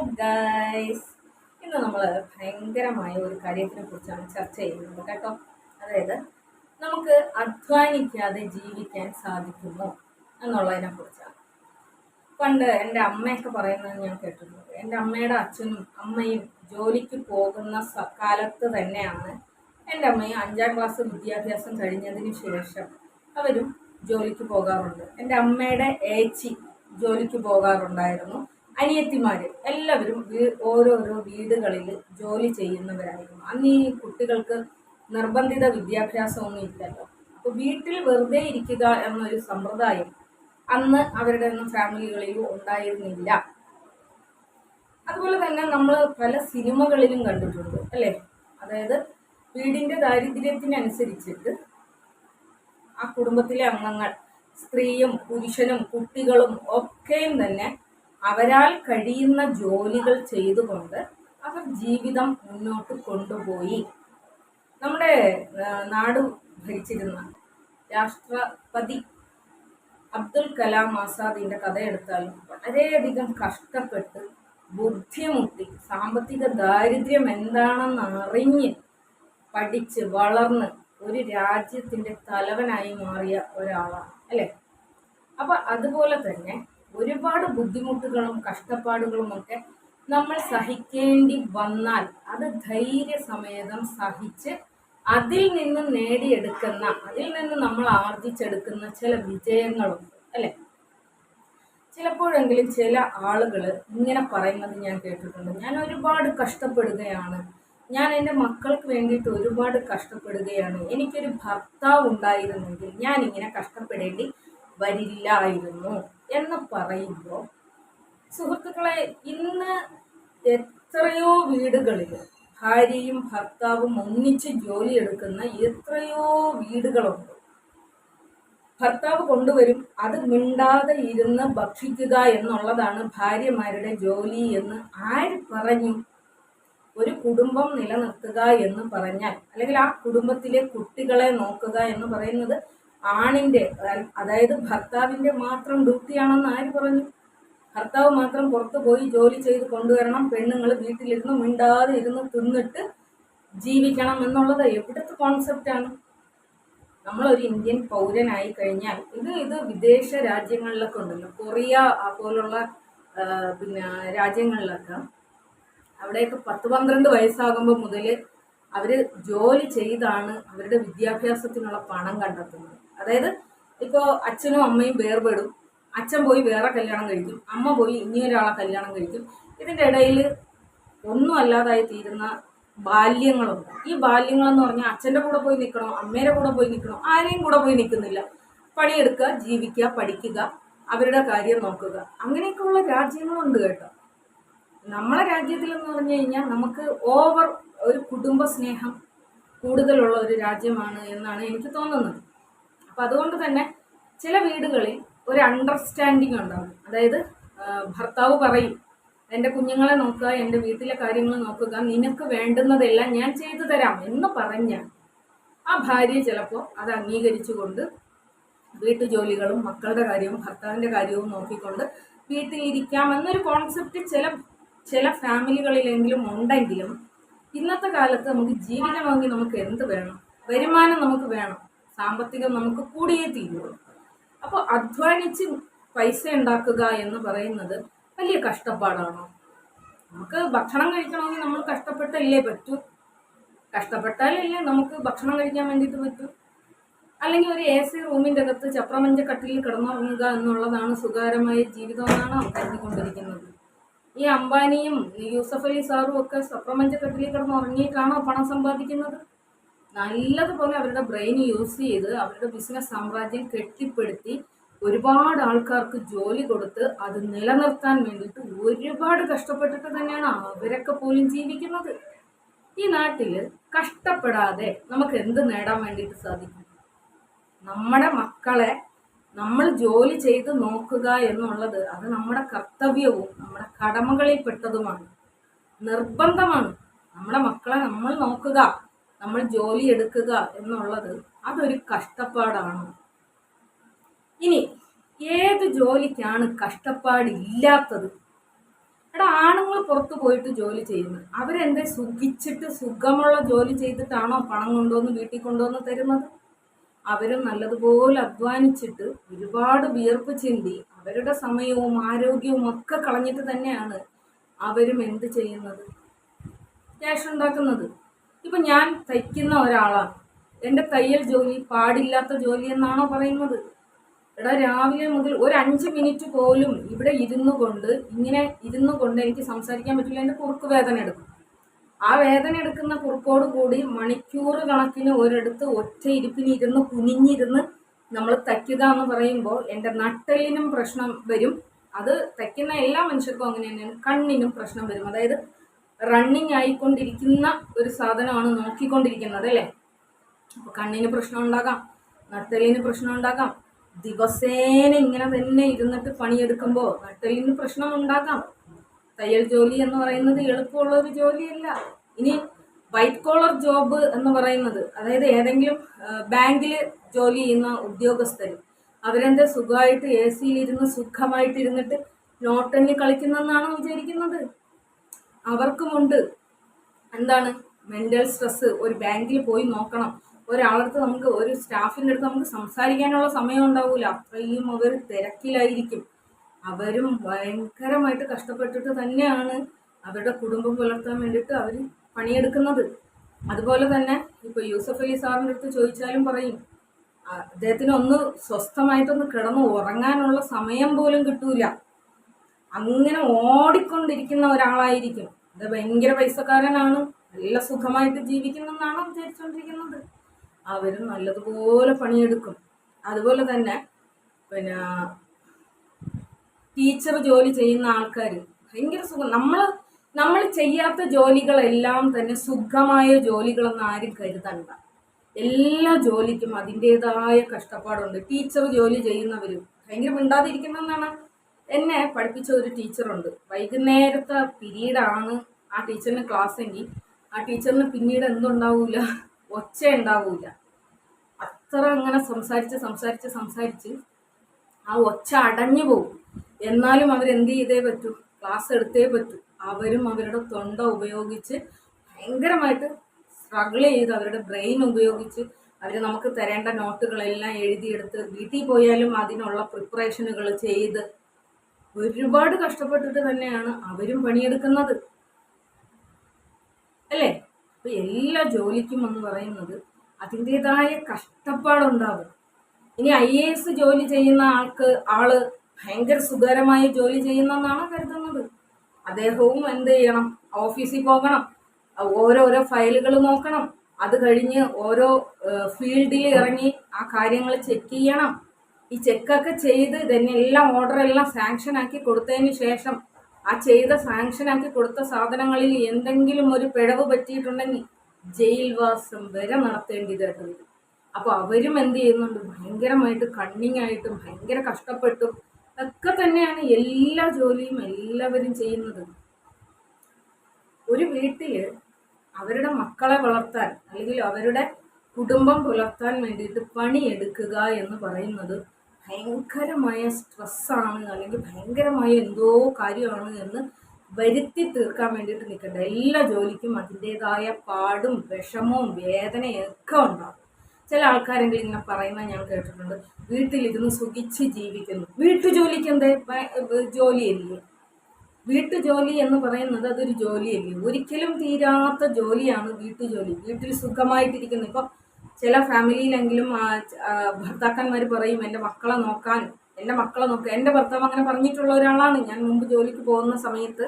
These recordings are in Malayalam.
ഗൈസ് ഇന്ന് നമ്മൾ ഭയങ്കരമായ ഒരു കാര്യത്തിനെ കുറിച്ചാണ് ചർച്ച ചെയ്യുന്നത് കേട്ടോ. അതായത് നമുക്ക് അധ്വാനിക്കാതെ ജീവിക്കാൻ സാധിക്കുമോ എന്നുള്ളതിനെ കുറിച്ചാണ്. പണ്ട് എന്റെ അമ്മയൊക്കെ പറയുന്നത് ഞാൻ കേട്ടിട്ടുണ്ട്. എന്റെ അമ്മയുടെ അച്ഛനും അമ്മയും ജോലിക്ക് പോകുന്ന കാലത്ത് തന്നെയാണ് എന്റെ അമ്മയും അഞ്ചാം ക്ലാസ് വിദ്യാഭ്യാസം കഴിഞ്ഞതിന് ശേഷം അവരും ജോലിക്ക് പോകാറുണ്ട്. എന്റെ അമ്മയുടെ ഏച്ചി ജോലിക്ക് പോകാറുണ്ടായിരുന്നു. അനിയത്തിമാര് എല്ലാവരും ഓരോരോ വീടുകളിൽ ജോലി ചെയ്യുന്നവരായിരുന്നു അന്ന് ഈ കുട്ടികൾക്ക് നിർബന്ധിത വിദ്യാഭ്യാസമൊന്നും ഇല്ലല്ലോ. അപ്പൊ വീട്ടിൽ വെറുതെ ഇരിക്കുക എന്നൊരു സമ്പ്രദായം അന്ന് അവരുടെ ഒന്നും ഫാമിലികളിലും ഉണ്ടായിരുന്നില്ല. അതുപോലെ തന്നെ നമ്മൾ പല സിനിമകളിലും കണ്ടിട്ടുണ്ട് അല്ലേ? അതായത് വീടിന്റെ ദാരിദ്ര്യത്തിനനുസരിച്ചിട്ട് ആ കുടുംബത്തിലെ അംഗങ്ങൾ സ്ത്രീയും പുരുഷനും കുട്ടികളും ഒക്കെയും തന്നെ അവരാൽ കഴിയുന്ന ജോലികൾ ചെയ്തുകൊണ്ട് അവർ ജീവിതം മുന്നോട്ട് കൊണ്ടുപോയി. നമ്മുടെ നാട് ഭരിച്ചിരുന്ന രാഷ്ട്രപതി അബ്ദുൽ കലാം ആസാദിന്റെ കഥ എടുത്താലും വളരെയധികം കഷ്ടപ്പെട്ട് ബുദ്ധിമുട്ടി സാമ്പത്തിക ദാരിദ്ര്യം എന്താണെന്ന് അറിഞ്ഞ് പഠിച്ച് വളർന്ന് ഒരു രാജ്യത്തിന്റെ തലവനായി മാറിയ ഒരാളാണ് അല്ലേ? അപ്പൊ അതുപോലെ തന്നെ ഒരുപാട് ബുദ്ധിമുട്ടുകളും കഷ്ടപ്പാടുകളും ഒക്കെ നമ്മൾ സഹിക്കേണ്ടി വന്നാൽ അത് ധൈര്യസമേതം സഹിച്ച് അതിൽ നിന്ന് നേടിയെടുക്കുന്ന അതിൽ നിന്ന് നമ്മൾ ആർജിച്ചെടുക്കുന്ന ചില വിജയങ്ങളുണ്ട് അല്ലെ? ചിലപ്പോഴെങ്കിലും ചില ആളുകൾ ഇങ്ങനെ പറയുന്നത് ഞാൻ കേട്ടിട്ടുണ്ട്. ഞാൻ ഒരുപാട് കഷ്ടപ്പെടുകയാണ്. ഞാൻ എന്റെ മക്കൾക്ക് വേണ്ടിയിട്ട് ഒരുപാട് കഷ്ടപ്പെടുകയാണ്. എനിക്കൊരു ഭർത്താവ് ഉണ്ടായിരുന്നെങ്കിൽ ഞാൻ ഇങ്ങനെ കഷ്ടപ്പെടേണ്ടി വരില്ലായിരുന്നു. എന്ന് പറയുമ്പോൾ സുഹൃത്തുക്കളെ ഇന്ന് എത്രയോ വീടുകളിൽ ഭാര്യയും ഭർത്താവും ഒന്നിച്ച് ജോലിയെടുക്കുന്ന എത്രയോ വീടുകളുണ്ട്. ഭർത്താവ് കൊണ്ടുവരും അത് മിണ്ടാതെ ഇരുന്ന് ഭക്ഷിക്കുക എന്നുള്ളതാണ് ഭാര്യമാരുടെ ജോലി എന്ന് ആര് പറഞ്ഞു? ഒരു കുടുംബം നിലനിർത്തുക എന്ന് പറഞ്ഞാൽ അല്ലെങ്കിൽ ആ കുടുംബത്തിലെ കുട്ടികളെ നോക്കുക എന്ന് പറയുന്നത് ആണിന്റെ അതായത് ഭർത്താവിന്റെ മാത്രം ഡ്യൂട്ടിയാണെന്ന് ആര് പറഞ്ഞു? ഭർത്താവ് മാത്രം പുറത്തു പോയി ജോലി ചെയ്ത് കൊണ്ടുവരണം. പെണ്ണുങ്ങൾ വീട്ടിലിരുന്ന് മിണ്ടാതെ ഇരുന്ന് തിന്നിട്ട് ജീവിക്കണം എന്നുള്ളത് എവിടുത്തെ കോൺസെപ്റ്റാണ് നമ്മളൊരു ഇന്ത്യൻ പൗരനായി കഴിഞ്ഞാൽ ഇത് ഇത് വിദേശ രാജ്യങ്ങളിലൊക്കെ ഉണ്ടല്ലോ. കൊറിയ പോലുള്ള പിന്നെ രാജ്യങ്ങളിലൊക്കെ അവിടെയൊക്കെ പത്ത് പന്ത്രണ്ട് വയസ്സാകുമ്പോൾ മുതൽ അവർ ജോലി ചെയ്താണ് അവരുടെ വിദ്യാഭ്യാസത്തിനുള്ള പണം കണ്ടെത്തുന്നത്. അതായത് ഇപ്പോൾ അച്ഛനും അമ്മയും വേർപെടും. അച്ഛൻ പോയി വേറെ കല്യാണം കഴിക്കും. അമ്മ പോയി ഇനി ഒരാളെ കല്യാണം കഴിക്കും. ഇതിന്റെ ഇടയിൽ ഒന്നും അല്ലാതായി തീരുന്ന ബാല്യങ്ങളുണ്ട്. ഈ ബാല്യങ്ങൾ എന്ന് പറഞ്ഞാൽ അച്ഛന്റെ കൂടെ പോയി നിൽക്കണോ അമ്മയുടെ കൂടെ പോയി നിൽക്കണോ ആരെയും കൂടെ പോയി നിൽക്കുന്നില്ല. പണിയെടുക്കുക ജീവിക്കുക പഠിക്കുക അവരുടെ കാര്യം നോക്കുക. അങ്ങനെയൊക്കെയുള്ള രാജ്യങ്ങളുണ്ട് കേട്ടോ. നമ്മളെ രാജ്യത്തിലെന്ന് പറഞ്ഞു കഴിഞ്ഞാൽ നമുക്ക് ഓവർ ഒരു കുടുംബ സ്നേഹം കൂടുതലുള്ള ഒരു രാജ്യമാണ് എന്നാണ് എനിക്ക് തോന്നുന്നത്. അപ്പം അതുകൊണ്ട് തന്നെ ചില വീടുകളിൽ ഒരു അണ്ടർസ്റ്റാൻഡിങ് ഉണ്ടാകും അതായത് ഭർത്താവ് പറയും എന്റെ കുഞ്ഞുങ്ങളെ നോക്കുക എന്റെ വീട്ടിലെ കാര്യങ്ങൾ നോക്കുക നിനക്ക് വേണ്ടുന്നതെല്ലാം ഞാൻ ചെയ്തു തരാം എന്ന് പറഞ്ഞ ആ ഭാര്യ ചിലപ്പോൾ അത് അംഗീകരിച്ചുകൊണ്ട് വീട്ടുജോലികളും മക്കളുടെ കാര്യവും ഭർത്താവിന്റെ കാര്യവും നോക്കിക്കൊണ്ട് വീട്ടിലിരിക്കാം എന്നൊരു കോൺസെപ്റ്റ് ചില ചില ഫാമിലികളിലെങ്കിലും ഉണ്ടെങ്കിലും ഇന്നത്തെ കാലത്ത് നമുക്ക് ജീവിതമെങ്കിൽ നമുക്ക് എന്ത് വേണം? വരുമാനം നമുക്ക് വേണം. സാമ്പത്തികം നമുക്ക് കൂടിയേ തീരുള്ളൂ അപ്പോൾ അധ്വാനിച്ച് പൈസ ഉണ്ടാക്കുക എന്ന് പറയുന്നത് വലിയ കഷ്ടപ്പാടാണോ? നമുക്ക് ഭക്ഷണം കഴിക്കണമെങ്കിൽ നമ്മൾ കഷ്ടപ്പെട്ടല്ലേ പറ്റൂ? കഷ്ടപ്പെട്ടാലല്ലേ നമുക്ക് ഭക്ഷണം കഴിക്കാൻ വേണ്ടിയിട്ട് പറ്റൂ? അല്ലെങ്കിൽ ഒരു എ സി റൂമിന്റെ അകത്ത് ചപ്രമഞ്ച കട്ടിലിൽ കിടന്നുറങ്ങുക എന്നുള്ളതാണ് സുഖകരമായ ജീവിതം എന്നാണ് കരുതിക്കൊണ്ടിരിക്കുന്നത്. ഈ അംബാനിയും യൂസഫ് അലി സാറും ഒക്കെ ചപ്രമഞ്ച കട്ടിലിൽ കിടന്നുറങ്ങിയിട്ടാണോ പണം സമ്പാദിക്കുന്നത്? നല്ലതുപോലെ അവരുടെ ബ്രെയിൻ യൂസ് ചെയ്ത് അവരുടെ ബിസിനസ് സാമ്രാജ്യം കെട്ടിപ്പടുത്തി ഒരുപാട് ആൾക്കാർക്ക് ജോലി കൊടുത്ത് അത് നിലനിർത്താൻ വേണ്ടിയിട്ട് ഒരുപാട് കഷ്ടപ്പെട്ടിട്ട് തന്നെയാണ് അവരൊക്കെ പോലും ജീവിക്കുന്നത്. ഈ നാട്ടിൽ കഷ്ടപ്പെടാതെ നമുക്ക് എന്ത് നേടാൻ വേണ്ടിയിട്ട് സാധിക്കും? നമ്മുടെ മക്കളെ നമ്മൾ ജോലി ചെയ്ത് നോക്കുക എന്നുള്ളത് അത് നമ്മുടെ കർത്തവ്യവും നമ്മുടെ കടമകളിൽ പെട്ടതുമാണ് നിർബന്ധമാണ്. നമ്മുടെ മക്കളെ നമ്മൾ നോക്കുക. നമ്മൾ ജോലി എടുക്കുക എന്നുള്ളത് അതൊരു കഷ്ടപ്പാടാണ്. ഇനി ഏത് ജോലിക്കാണ് കഷ്ടപ്പാടില്ലാത്തത് എടാ ആണുങ്ങൾ പുറത്തു പോയിട്ട് ജോലി ചെയ്യുന്നത്. അവരെന്തേ സുഖിച്ചിട്ട് സുഖമുള്ള ജോലി ചെയ്തിട്ടാണോ പണം കൊണ്ടുവന്ന് വീട്ടിൽ കൊണ്ടുവന്ന് തരുന്നത്? അവരും നല്ലതുപോലെ അധ്വാനിച്ചിട്ട് ഒരുപാട് വിയർപ്പ് ചിന്തി അവരുടെ സമയവും ആരോഗ്യവും ഒക്കെ കളഞ്ഞിട്ട് തന്നെയാണ് അവരും എന്ത് ചെയ്യുന്നത്? ക്യാഷ് ഉണ്ടാക്കുന്നത്. ഇപ്പൊ ഞാൻ തയ്ക്കുന്ന ഒരാളാണ് എന്റെ തയ്യൽ ജോലി പാടില്ലാത്ത ജോലി എന്നാണോ പറയുന്നത്? എടാ രാവിലെ മുതൽ ഒരു അഞ്ച് മിനിറ്റ് പോലും ഇവിടെ ഇരുന്നു കൊണ്ട് ഇങ്ങനെ ഇരുന്നു കൊണ്ട് എനിക്ക് സംസാരിക്കാൻ പറ്റില്ല. എന്റെ കുറുക്ക് വേദന എടുക്കും. ആ വേദന എടുക്കുന്ന കുറുക്കോട് കൂടി മണിക്കൂർ കണക്കിന് ഒരിടത്ത് ഒറ്റ ഇരിപ്പിന് ഇരുന്ന് കുനിഞ്ഞിരുന്ന് നമ്മൾ തയ്ക്കുക എന്ന് പറയുമ്പോൾ എന്റെ നട്ടലിനും പ്രശ്നം വരും. അത് തയ്ക്കുന്ന എല്ലാ മനുഷ്യർക്കും അങ്ങനെ തന്നെയാണ് കണ്ണിനും പ്രശ്നം വരും. അതായത് റണ്ണിങ് ആയിക്കൊണ്ടിരിക്കുന്ന ഒരു സാധനമാണ് നോക്കിക്കൊണ്ടിരിക്കുന്നത് അല്ലേ? അപ്പോൾ കണ്ണിന് പ്രശ്നം ഉണ്ടാകാം നട്ടലിന് പ്രശ്നം ഉണ്ടാകാം ദിവസേന ഇങ്ങനെ തന്നെ ഇരുന്നിട്ട് പണിയെടുക്കുമ്പോൾ നട്ടലിന് പ്രശ്നം ഉണ്ടാകാം. തയ്യൽ ജോലി എന്ന് പറയുന്നത് എളുപ്പമുള്ള ഒരു ജോലിയല്ല. ഇനി വൈറ്റ് കോളർ ജോബ് എന്ന് പറയുന്നത് അതായത് ഏതെങ്കിലും ബാങ്കിൽ ജോലി ചെയ്യുന്ന ഉദ്യോഗസ്ഥർ അവരെന്താ സുഖമായിട്ട് എ സിയിലിരുന്ന് സുഖമായിട്ട് ഇരുന്നിട്ട് നോട്ടെണ്ണി കളിക്കുന്നെന്നാണോ വിചാരിക്കുന്നത്? അവർക്കുമുണ്ട്. എന്താണ്? മെന്റൽ സ്ട്രെസ് ഒരു ബാങ്കിൽ പോയി നോക്കണം. ഒരാളടുത്ത് നമുക്ക് ഒരു സ്റ്റാഫിന്റെ അടുത്ത് നമുക്ക് സംസാരിക്കാനുള്ള സമയം ഉണ്ടാവില്ല അത്രയും അവർ തിരക്കിലായിരിക്കും. അവരും ഭയങ്കരമായിട്ട് കഷ്ടപ്പെട്ടിട്ട് തന്നെയാണ് അവരുടെ കുടുംബം പുലർത്താൻ വേണ്ടിയിട്ട് അവർ പണിയെടുക്കുന്നത്. അതുപോലെ തന്നെ ഇപ്പോൾ യൂസഫ് അലി സാറിന്റെ അടുത്ത് ചോദിച്ചാലും പറയും അദ്ദേഹത്തിന് ഒന്ന് സ്വസ്ഥമായിട്ടൊന്ന് കിടന്ന് ഉറങ്ങാനുള്ള സമയം പോലും കിട്ടൂല. അങ്ങനെ ഓടിക്കൊണ്ടിരിക്കുന്ന ഒരാളായിരിക്കും. അത് ഭയങ്കര പൈസക്കാരനാണ്. നല്ല സുഖമായിട്ട് ജീവിക്കുന്നെന്നാണ് വിചാരിച്ചുകൊണ്ടിരിക്കുന്നത് അവരും നല്ലതുപോലെ പണിയെടുക്കും. അതുപോലെ തന്നെ പിന്നെ ടീച്ചർ ജോലി ചെയ്യുന്ന ആൾക്കാർ ഭയങ്കര സുഖം. നമ്മൾ നമ്മൾ ചെയ്യാത്ത ജോലികളെല്ലാം തന്നെ സുഖമായ ജോലികളെന്ന് ആരും കരുതണ്ട. എല്ലാ ജോലിക്കും അതിന്റെതായ കഷ്ടപ്പാടുണ്ട്. ടീച്ചർ ജോലി ചെയ്യുന്നവരും ഭയങ്കര മിണ്ടാതിരിക്കുന്നതെന്നാണ് എന്നെ പഠിപ്പിച്ച ഒരു ടീച്ചറുണ്ട്. വൈകുന്നേരത്തെ പീരീഡാണ് ആ ടീച്ചറിന് ക്ലാസ് എങ്കിൽ. ആ ടീച്ചറിന് പിന്നീട് എന്തുണ്ടാവൂല? ഒച്ച ഉണ്ടാവൂല. അത്ര അങ്ങനെ സംസാരിച്ച് സംസാരിച്ച് സംസാരിച്ച് ആ ഒച്ച അടഞ്ഞു പോകും. എന്നാലും അവരെന്ത് ചെയ്തേ പറ്റൂ? ക്ലാസ് എടുത്തേ പറ്റൂ. അവരും അവരുടെ തൊണ്ട ഉപയോഗിച്ച് ഭയങ്കരമായിട്ട് സ്ട്രഗിൾ ചെയ്ത് അവരുടെ ബ്രെയിൻ ഉപയോഗിച്ച് അവർ നമുക്ക് തരേണ്ട നോട്ടുകളെല്ലാം എഴുതിയെടുത്ത് വീട്ടിൽ പോയാലും അതിനുള്ള പ്രിപ്പറേഷനുകൾ ചെയ്ത് ഒരുപാട് കഷ്ടപ്പെട്ടിട്ട് തന്നെയാണ് അവരും പണിയെടുക്കുന്നത്. അല്ലേ? അപ്പൊ എല്ലാ ജോലിക്കും എന്ന് പറയുന്നത് അതിന്റെതായ കഷ്ടപ്പാടുണ്ടാവും ഇനി ഐ എ എസ് ജോലി ചെയ്യുന്ന ആൾക്ക് ആൾ ഭയങ്കര സുഖകരമായ ജോലി ചെയ്യുന്നെന്നാണ് കരുതുന്നത്. അദ്ദേഹവും എന്ത് ചെയ്യണം? ഓഫീസിൽ പോകണം. ഓരോരോ ഫയലുകൾ നോക്കണം. അത് കഴിഞ്ഞ് ഓരോ ഫീൽഡിൽ ഇറങ്ങി ആ കാര്യങ്ങൾ ചെക്ക് ചെയ്യണം. ഈ ചെക്കൊക്കെ ചെയ്ത് ഓർഡർ എല്ലാം സാങ്ഷൻ ആക്കി കൊടുത്തതിന് ശേഷം ആ ചെയ്ത സാങ്ഷൻ ആക്കി കൊടുത്ത സാധനങ്ങളിൽ എന്തെങ്കിലും ഒരു പിഴവ് പറ്റിയിട്ടുണ്ടെങ്കിൽ ജയിൽവാസം വരെ നടത്തേണ്ടി വരും. അപ്പോൾ അവരും എന്ത് ചെയ്യുന്നുണ്ട്? ഭയങ്കരമായിട്ട് കണ്ണിങ് ആയിട്ടും ഭയങ്കര കഷ്ടപ്പെട്ടും ഒക്കെ തന്നെയാണ് എല്ലാ ജോലിയും എല്ലാവരും ചെയ്യുന്നത്. ഒരു വീട്ടിൽ അവരുടെ മക്കളെ വളർത്താൻ അല്ലെങ്കിൽ അവരുടെ കുടുംബം പുലർത്താൻ വേണ്ടിയിട്ട് പണിയെടുക്കുക എന്ന് പറയുന്നത് ഭയങ്കരമായ സ്ട്രെസ്സാണ് അല്ലെങ്കിൽ ഭയങ്കരമായ എന്തോ കാര്യമാണ് എന്ന് വരുത്തി തീർക്കാൻ വേണ്ടിയിട്ട് നിൽക്കണ്ട. എല്ലാ ജോലിക്കും അതിന്റേതായ പാടും വിഷമവും വേദനയും ഒക്കെ ഉണ്ടാകും ചില ആൾക്കാരെങ്കിലും ഇങ്ങനെ പറയുന്ന ഞാൻ കേട്ടിട്ടുണ്ട്. വീട്ടിലിരുന്ന് സുഖിച്ച് ജീവിക്കുന്നു. വീട്ടുജോലിക്ക് എന്തേ ഭ- ജോലിയല്ലേ? വീട്ടുജോലി എന്ന് പറയുന്നത് അതൊരു ജോലിയല്ലേ? ഒരിക്കലും തീരാത്ത ജോലിയാണ് വീട്ടു ജോലി വീട്ടിൽ സുഖമായിട്ടിരിക്കുന്നു. ഇപ്പോൾ ചില ഫാമിലിയിലെങ്കിലും ഭർത്താക്കന്മാർ പറയും എന്റെ മക്കളെ നോക്കാൻ എന്റെ മക്കളെ നോക്കാൻ എന്റെ ഭർത്താവ് അങ്ങനെ പറഞ്ഞിട്ടുള്ള ഒരാളാണ്. ഞാൻ മുമ്പ് ജോലിക്ക് പോകുന്ന സമയത്ത്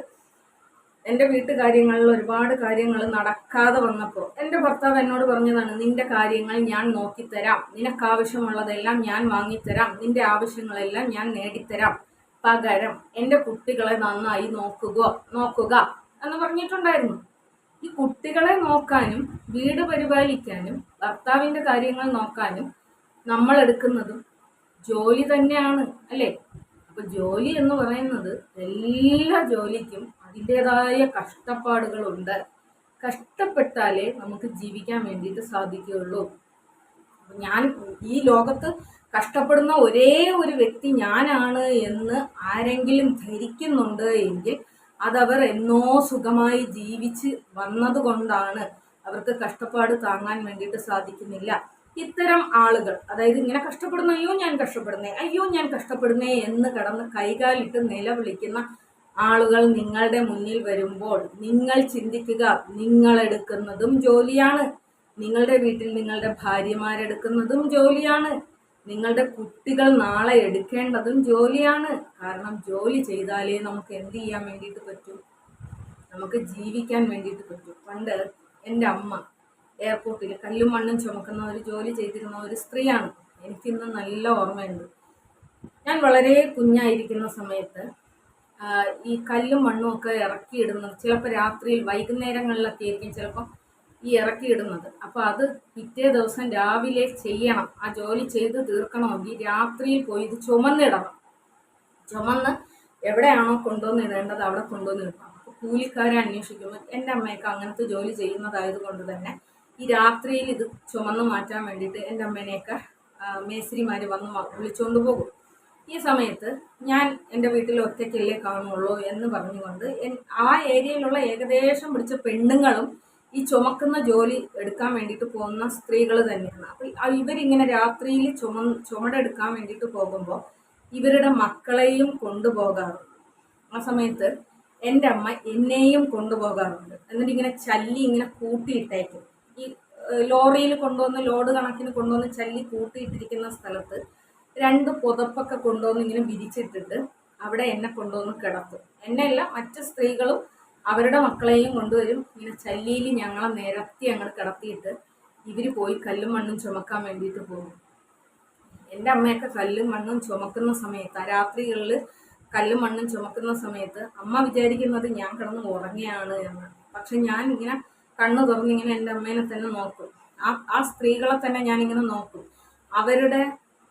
എന്റെ വീട്ടുകാര്യങ്ങളിൽ ഒരുപാട് കാര്യങ്ങൾ നടക്കാതെ വന്നപ്പോൾ എന്റെ ഭർത്താവ് എന്നോട് പറഞ്ഞതാണ് നിന്റെ കാര്യങ്ങൾ ഞാൻ നോക്കിത്തരാം. നിനക്കാവശ്യമുള്ളതെല്ലാം ഞാൻ വാങ്ങിത്തരാം. നിന്റെ ആവശ്യങ്ങളെല്ലാം ഞാൻ നേടിത്തരാം. പകരം എന്റെ കുട്ടികളെ നന്നായി നോക്കുക നോക്കുക. എന്ന് പറഞ്ഞിട്ടുണ്ടായിരുന്നു. ഈ കുട്ടികളെ നോക്കാനും വീട് പരിപാലിക്കാനും ഭർത്താവിന്റെ കാര്യങ്ങൾ നോക്കാനും നമ്മൾ എടുക്കുന്നതും ജോലി തന്നെയാണ് അല്ലേ? അപ്പൊ ജോലി എന്ന് പറയുന്നത് എല്ലാ ജോലിക്കും അതിന്റെതായ കഷ്ടപ്പാടുകളുണ്ട്. കഷ്ടപ്പെട്ടാലേ നമുക്ക് ജീവിക്കാൻ വേണ്ടിയിട്ട് സാധിക്കുകയുള്ളൂ. ഞാൻ ഈ ലോകത്ത് കഷ്ടപ്പെടുന്ന ഒരേ ഒരു വ്യക്തി ഞാനാണ് എന്ന് ആരെങ്കിലും ധരിക്കുന്നുണ്ട് എങ്കിൽ അതവർ എന്നോ സുഖമായി ജീവിച്ച് വന്നതുകൊണ്ടാണ് അവർക്ക് കഷ്ടപ്പാട് താങ്ങാൻ വേണ്ടിയിട്ട് സാധിക്കുന്നില്ല. ഇത്തരം ആളുകൾ അതായത് ഇങ്ങനെ കഷ്ടപ്പെടുന്ന അയ്യോ ഞാൻ കഷ്ടപ്പെടുന്നേ അയ്യോ ഞാൻ കഷ്ടപ്പെടുന്നേ എന്ന് കടന്ന് കൈകാലിട്ട് നിലവിളിക്കുന്ന ആളുകൾ നിങ്ങളുടെ മുന്നിൽ വരുമ്പോൾ നിങ്ങൾ ചിന്തിക്കുക നിങ്ങൾ എടുക്കുന്നതും ജോലിയാണ്. നിങ്ങളുടെ വീട്ടിൽ നിങ്ങളുടെ ഭാര്യമാരെടുക്കുന്നതും ജോലിയാണ്. നിങ്ങളുടെ കുട്ടികൾ നാളെ എടുക്കേണ്ടതും ജോലിയാണ്. കാരണം ജോലി ചെയ്താലേ നമുക്ക് എന്ത് ചെയ്യാൻ വേണ്ടിയിട്ട് പറ്റും? നമുക്ക് ജീവിക്കാൻ വേണ്ടിയിട്ട് പറ്റും. പണ്ട് എന്റെ അമ്മ എയർപോർട്ടിൽ കല്ലും മണ്ണും ചുമക്കുന്ന ഒരു ജോലി ചെയ്തിരുന്ന ഒരു സ്ത്രീയാണ്. എനിക്കിന്ന് നല്ല ഓർമ്മയുണ്ട്. ഞാൻ വളരെ കുഞ്ഞായിരിക്കുന്ന സമയത്ത് ഈ കല്ലും മണ്ണും ഒക്കെ ഇറക്കിയിടുന്നത് ചിലപ്പോൾ രാത്രിയിൽ വൈകുന്നേരങ്ങളിലൊക്കെ ആയിരിക്കും. ചിലപ്പോൾ ഈ ഇറക്കിയിടുന്നത്. അപ്പോൾ അത് പിറ്റേ ദിവസം രാവിലെ ചെയ്യണം. ആ ജോലി ചെയ്ത് തീർക്കണമെങ്കിൽ രാത്രിയിൽ പോയി ഇത് ചുമന്നിടണം. ചുമന്ന് എവിടെയാണോ കൊണ്ടുവന്ന് ഇടേണ്ടത് അവിടെ കൊണ്ടുവന്ന് ഇടണം അപ്പോൾ കൂലിക്കാരെ അന്വേഷിക്കുമ്പോൾ എന്റെ അമ്മയൊക്കെ അങ്ങനത്തെ ജോലി ചെയ്യുന്നതായത് കൊണ്ട് തന്നെ ഈ രാത്രിയിൽ ഇത് ചുമന്ന് മാറ്റാൻ വേണ്ടിയിട്ട് എന്റെ അമ്മേനെയൊക്കെ മേസ്ത്രിമാർ വന്ന് വിളിച്ചുകൊണ്ട് പോകും. ഈ സമയത്ത് ഞാൻ എന്റെ വീട്ടിൽ ഒറ്റയ്ക്കല്ലേ കാണുള്ളൂ എന്ന് പറഞ്ഞുകൊണ്ട് ആ ഏരിയയിലുള്ള ഏകദേശം പിടിച്ച പെണ്ണുങ്ങളും ഈ ചുമക്കുന്ന ജോലി എടുക്കാൻ വേണ്ടിയിട്ട് പോകുന്ന സ്ത്രീകൾ തന്നെയാണ്. അപ്പോൾ ഇവരിങ്ങനെ രാത്രിയിൽ ചുമ ചുമടെടുക്കാൻ വേണ്ടിയിട്ട് പോകുമ്പോൾ ഇവരുടെ മക്കളെയും കൊണ്ടുപോകാറുണ്ട്. ആ സമയത്ത് എന്റെ അമ്മ എന്നെയും കൊണ്ടുപോകാറുണ്ട്. എന്നിട്ട് ഇങ്ങനെ ചല്ലി ഇങ്ങനെ കൂട്ടിയിട്ടേക്കും. ഈ ലോറിയിൽ കൊണ്ടുവന്ന് ലോഡ് കണക്കിന് കൊണ്ടുവന്ന് ചല്ലി കൂട്ടിയിട്ടിരിക്കുന്ന സ്ഥലത്ത് രണ്ട് പുതപ്പൊക്കെ കൊണ്ടുവന്ന് ഇങ്ങനെ വിരിച്ചിട്ടിട്ട് അവിടെ എന്നെ കൊണ്ടുവന്ന് കിടത്തും. എന്നെയല്ല മറ്റ് സ്ത്രീകളും അവരുടെ മക്കളെയും കൊണ്ടുവരും. ഇങ്ങനെ ചല്ലിയിൽ ഞങ്ങളെ നിരത്തി ഞങ്ങൾ കിടത്തിയിട്ട് ഇവർ പോയി കല്ലും മണ്ണും ചുമക്കാൻ വേണ്ടിയിട്ട് പോകും. എന്റെ അമ്മയൊക്കെ കല്ലും മണ്ണും ചുമക്കുന്ന സമയത്ത് ആ രാത്രികളിൽ കല്ലും മണ്ണും ചുമക്കുന്ന സമയത്ത് അമ്മ വിചാരിക്കുന്നത് ഞാൻ കിടന്ന് ഉറങ്ങിയാണ് എന്ന്. പക്ഷെ ഞാൻ ഇങ്ങനെ കണ്ണു തുറന്നിങ്ങനെ എന്റെ അമ്മേനെ തന്നെ നോക്കും. ആ ആ സ്ത്രീകളെ തന്നെ ഞാനിങ്ങനെ നോക്കും. അവരുടെ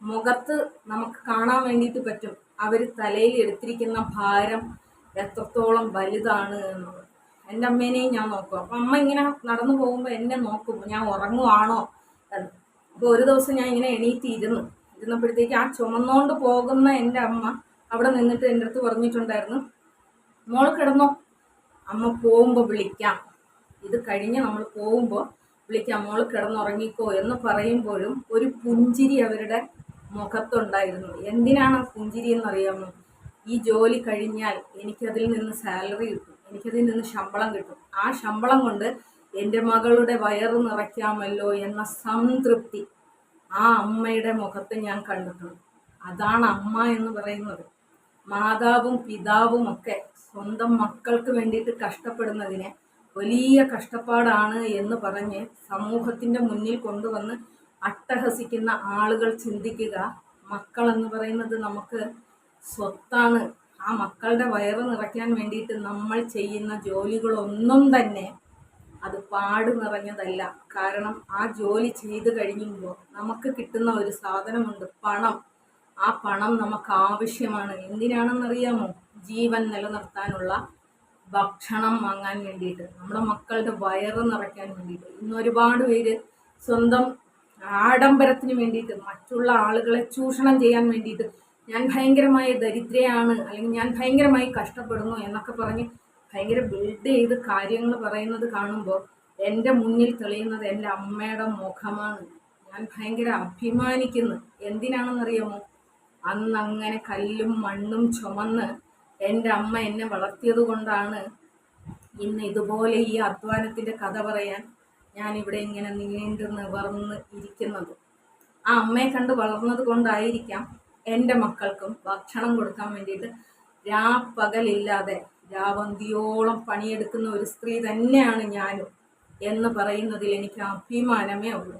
മുഖത്ത് നമുക്ക് കാണാൻ വേണ്ടിയിട്ട് പറ്റും. അവർ തലയിൽ എടുത്തിരിക്കുന്ന ഭാരം എത്രത്തോളം വലുതാണ് എന്നുള്ളത്. എന്റെ അമ്മേനെയും ഞാൻ നോക്കും. അപ്പം അമ്മ ഇങ്ങനെ നടന്നു പോകുമ്പോൾ എന്നെ നോക്കും. ഞാൻ ഉറങ്ങുവാണോ എന്ന്. അപ്പോൾ ഒരു ദിവസം ഞാൻ ഇങ്ങനെ എണീറ്റിരുന്നു ഇരുന്നപ്പോഴത്തേക്ക് ആ ചുമന്നുകൊണ്ട് പോകുന്ന എന്റെ അമ്മ അവിടെ നിന്നിട്ട് എന്റെ അടുത്ത് പറഞ്ഞിട്ടുണ്ടായിരുന്നു മോൾ കിടന്നോ. അമ്മ പോകുമ്പോൾ വിളിക്കാം. ഇത് കഴിഞ്ഞ് നമ്മൾ പോകുമ്പോൾ വിളിക്കാം. മോൾ കിടന്നുറങ്ങിക്കോ എന്ന് പറയുമ്പോഴും ഒരു പുഞ്ചിരി അവരുടെ മുഖത്തുണ്ടായിരുന്നു. എന്തിനാണ് പുഞ്ചിരി എന്നറിയാമോ? ഈ ജോലി കഴിഞ്ഞാൽ എനിക്കതിൽ നിന്ന് സാലറി കിട്ടും. എനിക്കതിൽ നിന്ന് ശമ്പളം കിട്ടും. ആ ശമ്പളം കൊണ്ട് എന്റെ മകളുടെ വയറ് നിറയ്ക്കാമല്ലോ എന്ന സംതൃപ്തി ആ അമ്മയുടെ മുഖത്ത് ഞാൻ കണ്ടിട്ടുണ്ട് അതാണ് അമ്മ എന്ന് പറയുന്നത്. മാതാവും പിതാവും ഒക്കെ സ്വന്തം മക്കൾക്ക് വേണ്ടിയിട്ട് കഷ്ടപ്പെടുന്നതിനെ വലിയ കഷ്ടപ്പാടാണ് എന്ന് പറഞ്ഞ് സമൂഹത്തിന്റെ മുന്നിൽ കൊണ്ടുവന്ന് അട്ടഹസിക്കുന്ന ആളുകൾ ചിന്തിക്കുക. മക്കൾ എന്ന് പറയുന്നത് നമുക്ക് സ്വത്താണ്. ആ മക്കളുടെ വയറ് നിറയ്ക്കാൻ വേണ്ടിയിട്ട് നമ്മൾ ചെയ്യുന്ന ജോലികളൊന്നും തന്നെ അത് പാട് നിറഞ്ഞതല്ല. കാരണം ആ ജോലി ചെയ്ത് കഴിയുമ്പോൾ നമുക്ക് കിട്ടുന്ന ഒരു സാധനമുണ്ട് പണം. ആ പണം നമുക്ക് ആവശ്യമാണ്. എന്തിനാണെന്നറിയാമോ? ജീവൻ നിലനിർത്താനുള്ള ഭക്ഷണം വാങ്ങാൻ വേണ്ടിയിട്ട് നമ്മുടെ മക്കളുടെ വയറ് നിറയ്ക്കാൻ വേണ്ടിയിട്ട്. ഇന്ന് ഒരുപാട് പേര് സ്വന്തം ആഡംബരത്തിന് വേണ്ടിയിട്ട് മറ്റുള്ള ആളുകളെ ചൂഷണം ചെയ്യാൻ വേണ്ടിയിട്ട് ഞാൻ ഭയങ്കരമായ ദരിദ്രയാണ് അല്ലെങ്കിൽ ഞാൻ ഭയങ്കരമായി കഷ്ടപ്പെടുന്നു എന്നൊക്കെ പറഞ്ഞ് ഭയങ്കര ബിൽഡ് ചെയ്ത് കാര്യങ്ങൾ പറയുന്നത് കാണുമ്പോൾ എന്റെ മുന്നിൽ തെളിയുന്നത് എന്റെ അമ്മയുടെ മുഖമാണ്. ഞാൻ ഭയങ്കര അഭിമാനിക്കുന്നു. എന്തിനാണെന്നറിയാമോ? അന്ന് അങ്ങനെ കല്ലും മണ്ണും ചുമന്ന് എന്റെ അമ്മ എന്നെ വളർത്തിയത് കൊണ്ടാണ് ഇന്ന് ഇതുപോലെ ഈ അധ്വാനത്തിന്റെ കഥ പറയാൻ ഞാനിവിടെ ഇങ്ങനെ നീണ്ടു നിവർന്ന് ഇരിക്കുന്നത്. ആ അമ്മയെ കണ്ട് വളർന്നത് കൊണ്ടായിരിക്കാം എന്റെ മക്കൾക്കും ഭക്ഷണം കൊടുക്കാൻ വേണ്ടിയിട്ട് രാപ്പകലില്ലാതെ രാവന്തിയോളം പണിയെടുക്കുന്ന ഒരു സ്ത്രീ തന്നെയാണ് ഞാനും എന്ന് പറയുന്നതിൽ എനിക്ക് അഭിമാനമേ ഉള്ളൂ.